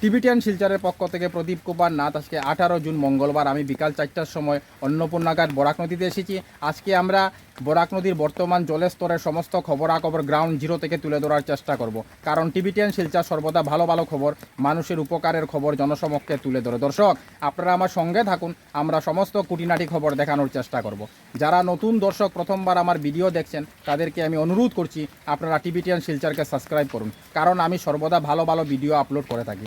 Tibetan শিলচরের পক্ষ থেকে প্রদীপ কুমার নাথ, আজকে আঠারো জুন মঙ্গলবার। আমি বিকাল চারটার সময় অন্নপূর্ণাঘাট বরাক নদীতে এসেছি। আজকে আমরা বরাক নদীর বর্তমান জলের স্তরের সমস্ত খবরাখবর গ্রাউন্ড জিরো থেকে তুলে ধরার চেষ্টা করব। কারণ টিবিটিয়ান শিলচর সর্বদা ভালো ভালো খবর, মানুষের উপকারের খবর জনসমক্ষে তুলে ধরে। দর্শক, আপনারা আমার সঙ্গে থাকুন, আমরা সমস্ত কুটিনাটি খবর দেখানোর চেষ্টা করব। যারা নতুন দর্শক, প্রথমবার আমার ভিডিও দেখছেন, তাদেরকে আমি অনুরোধ করছি, আপনারা টিবিটিয়ান শিলচরকে সাবস্ক্রাইব করুন। কারণ আমি সর্বদা ভালো ভালো ভিডিও আপলোড করে থাকি।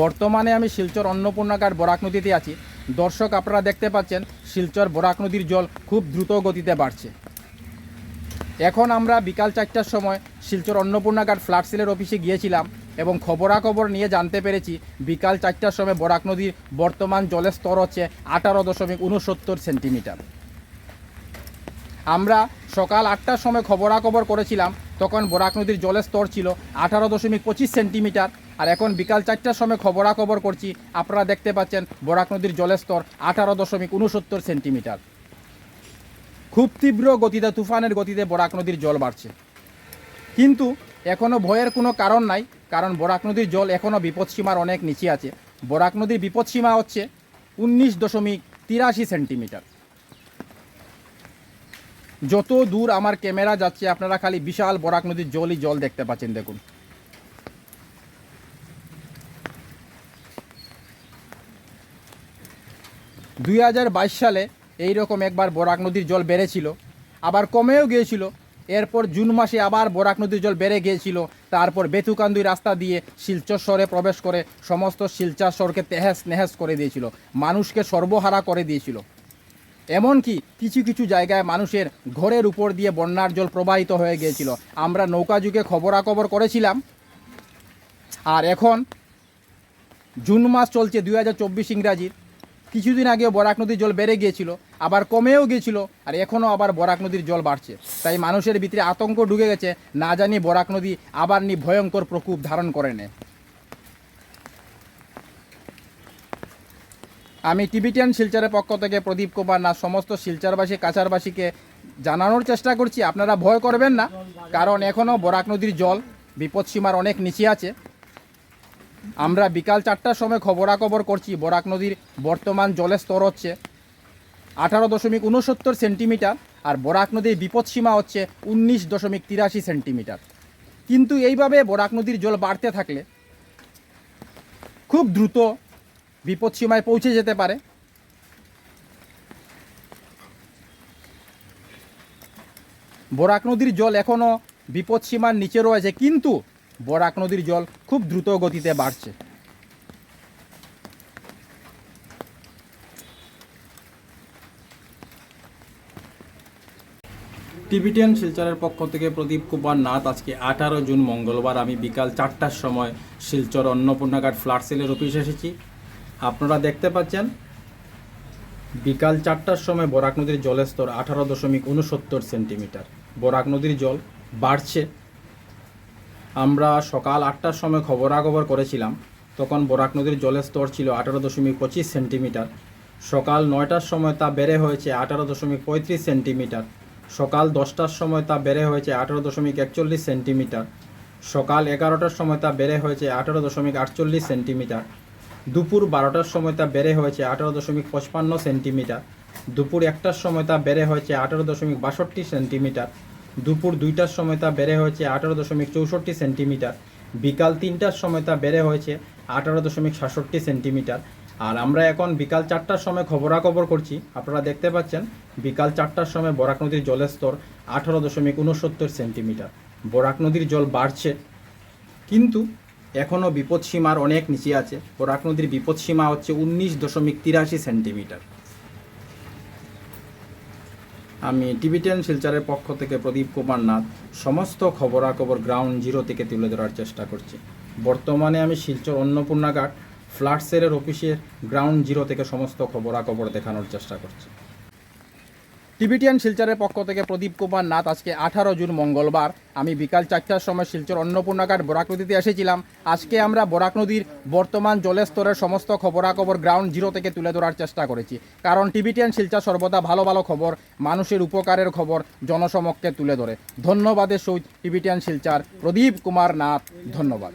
বর্তমানে আমি শিলচর অন্নপূর্ণাঘাট বরাক নদীতে আছি। দর্শক, আপনারা দেখতে পাচ্ছেন, শিলচর বরাক নদীর জল খুব দ্রুত গতিতে বাড়ছে। এখন আমরা বিকাল চারটার সময় শিলচর অন্নপূর্ণাঘাট ফ্লাড সেলের অফিসে গিয়েছিলাম এবং খবরাখবর নিয়ে জানতে পেরেছি, বিকাল চারটার সময় বরাক নদীর বর্তমান জলের স্তর হচ্ছে আঠারো দশমিক উনসত্তর সেন্টিমিটার। আমরা সকাল আটটার সময় খবরাখবর করেছিলাম, তখন বরাক নদীর জলের স্তর ছিল আঠারো দশমিক পঁচিশ সেন্টিমিটার, আর এখন বিকাল চারটার সময় খবরাখবর করছি, আপনারা দেখতে পাচ্ছেন বরাক নদীর জলের স্তর আঠারো দশমিক উনসত্তর সেন্টিমিটার। খুব তীব্র গতিতে, তুফানের গতিতে বরাক নদীর জল বাড়ছে। কিন্তু এখনও ভয়ের কোনো কারণ নাই, কারণ বরাক নদীর জল এখনও বিপদসীমার অনেক নিচে আছে। বরাক নদীর বিপদসীমা হচ্ছে উনিশ দশমিক তিরাশি সেন্টিমিটার। যত দূর আমার ক্যামেরা যাচ্ছে, আপনারা খালি বিশাল বরাক নদীর জলই জল দেখতে পাচ্ছেন, দেখুন। দুই হাজার বাইশ সালে এই রকম একবার বরাক নদীর জল বেড়েছিল, আবার কমেও গিয়েছিল। এরপর জুন মাসে আবার বরাক নদীর জল বেড়ে গিয়েছিল। তারপর বেতুকান্দুই রাস্তা দিয়ে শিলচর শহরে প্রবেশ করে সমস্ত শিলচর শহরকে তেহেস নেহেস করে দিয়েছিল। মানুষকে সর্বহারা করে দিয়েছিল। এমনকি কিছু কিছু জায়গায় মানুষের ঘরের উপর দিয়ে বন্যার জল প্রবাহিত হয়ে গিয়েছিল। আমরা নৌকা যুগে খবরাখবর করেছিলাম। আর এখন জুন মাস চলছে দুই হাজার চব্বিশ ইংরাজির কিছুদিন আগেও বরাক নদীর জল বেড়ে গিয়েছিল, আবার কমেও গিয়েছিল, আর এখনও আবার বরাক নদীর জল বাড়ছে। তাই মানুষের ভিতরে আতঙ্ক ঢুকে গেছে, না জানি বরাক নদী আবার নি ভয়ঙ্কর প্রকোপ ধারণ করে নেয়। আমি টিবিটিয়ান শিলচরের পক্ষ থেকে প্রদীপ কুমার না, সমস্ত শিলচরবাসী, কাছারবাসীকে জানানোর চেষ্টা করছি। আপনারা ভয় করবেন না, কারণ এখনও বরাক নদীর জল বিপদসীমার অনেক নিচে আছে। আমরা বিকাল চারটার সময় খবরাখবর করছি, বরাক নদীর বর্তমান জলের স্তর হচ্ছে আঠারো দশমিক উনসত্তর সেন্টিমিটার আর বরাক নদীর বিপদসীমা হচ্ছে উনিশ দশমিক তিরাশি সেন্টিমিটার। কিন্তু এইভাবে বরাক নদীর জল বাড়তে থাকলে খুব দ্রুত বিপদসীমায় পৌঁছে যেতে পারে। বরাক নদীর জল এখনও বিপদসীমার নিচে রয়েছে, কিন্তু বরাক নদীর জল খুব দ্রুত গতিতে বাড়ছে। টিবিটিয়ান শিলচরের পক্ষ থেকে প্রদীপ কুমার নাথ, আজকে আঠারো জুন মঙ্গলবার, আমি বিকাল চারটার সময় শিলচর অন্নপূর্ণাঘাট ফ্ল্যাট সেলের অফিসে এসেছি। আপনারা দেখতে পাচ্ছেন, বিকাল চারটার সময় বরাক নদীর জলের স্তর আঠারো দশমিক উনসত্তর সেন্টিমিটার। বরাক নদীর জল বাড়ছে। আমরা সকাল আটটার সময় খবরাখবর করেছিলাম, তখন বরাক নদীর জলের স্তর ছিল আঠারো দশমিক পঁচিশ সেন্টিমিটার। সকাল নয়টার সময় তা বেড়ে হয়েছে আঠারো দশমিক পঁয়ত্রিশ সেন্টিমিটার। সকাল দশটার সময় তা বেড়ে হয়েছে আঠারো দশমিক একচল্লিশ সেন্টিমিটার। সকাল এগারোটার সময় তা বেড়ে হয়েছে আঠারো দশমিক আটচল্লিশ সেন্টিমিটার। দুপুর বারোটার সময় তা বেড়ে হয়েছে আঠারো দশমিক পঁচপান্ন সেন্টিমিটার। দুপুর একটার সময় তা বেড়ে হয়েছে আঠারো দশমিক বাষট্টি সেন্টিমিটার। দুপুর দুইটার সময় তা বেড়ে হয়েছে আঠারো দশমিক চৌষট্টি সেন্টিমিটার। বিকাল তিনটার সময় তা বেড়ে হয়েছে আঠারো দশমিক সাতষট্টি সেন্টিমিটার। আর আমরা এখন বিকাল চারটার সময় খবরাখবর করছি। আপনারা দেখতে পাচ্ছেন, বিকাল চারটার সময় বরাক নদীর জলের স্তর আঠারো দশমিক উনসত্তর সেন্টিমিটার। বরাক নদীর জল বাড়ছে। কিন্তু এখনও বিপদসীমার অনেক নিচে আছে। বরাক নদীর বিপদসীমা হচ্ছে উনিশ দশমিক তিরাশি সেন্টিমিটার। আমি টিভিটেন শিলচরের পক্ষ থেকে প্রদীপ কুমার নাথ, সমস্ত খবরাখবর গ্রাউন্ড জিরো থেকে তুলে ধরার চেষ্টা করছি। বর্তমানে আমি শিলচর অন্নপূর্ণাঘাট ফ্লাডসেলের অফিসের গ্রাউন্ড জিরো থেকে সমস্ত খবরাখবর দেখানোর চেষ্টা করছি। টিবিটিয়ান শিলচরের পক্ষ থেকে প্রদীপ কুমার নাথ আজকে আঠারো জুন মঙ্গলবার। আমি বিকাল চারটার সময় শিলচর অন্নপূর্ণাঘাট বরাক নদীতে এসেছিলাম। আজকে আমরা বরাক নদীর বর্তমান জলের স্তরের সমস্ত খবরাখবর গ্রাউন্ড জিরো থেকে তুলে ধরার চেষ্টা করেছি। কারণ টিবিটিয়ান শিলচর সর্বদা ভালো ভালো খবর, মানুষের উপকারের খবর জনসমক্ষে তুলে ধরে। ধন্যবাদের সহিত টিবিটিয়ান শিলচর প্রদীপ কুমার নাথ, ধন্যবাদ।